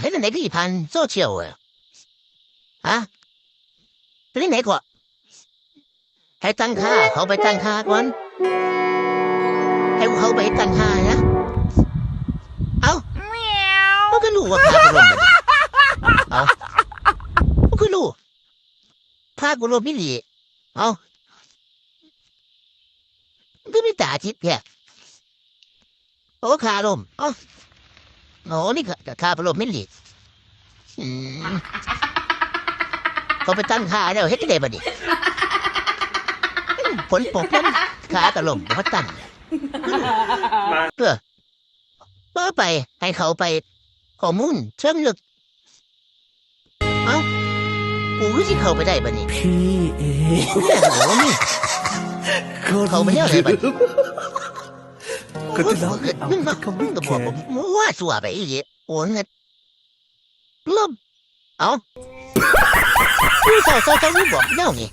เห็นอันไหนพี่พันโซเชียลอะฮะเป็นที่ไหนก่อนให้ตั้งค่าเขาไปตั้งค่าก่อนให้เขาไปตั้งค่านะเอามันก็รู้ว่าพากูลมมันเอามันก็รู้พากูลมไม่ดีเอามันก็ไม่ตาจิตแค่โอ้คาลมเอ๋อ โอ้นี่ก็คาพลมไม่ดีอืมเขาไปตั้งค่าแล้วเฮ็ดได้บ่ดิผลปกนั้นขากระลมเขาตั้งเพื่อเพื่อไปให้เขาไปข้อมูลเชิงลึกเอ้ากูคือสิเข้าไปได้บัดนี้พี่เองโอ้โหนี่เขาไม่ได้อะไรบัดก็ที่เราไม่เอามึงมาเขามึไม่งก็บแคอกร์ผมว่าสัวไปอีกโอ้ยเงินลบ เอ้าเจ้าเจ้าเจ้านี่บอกเน่านี่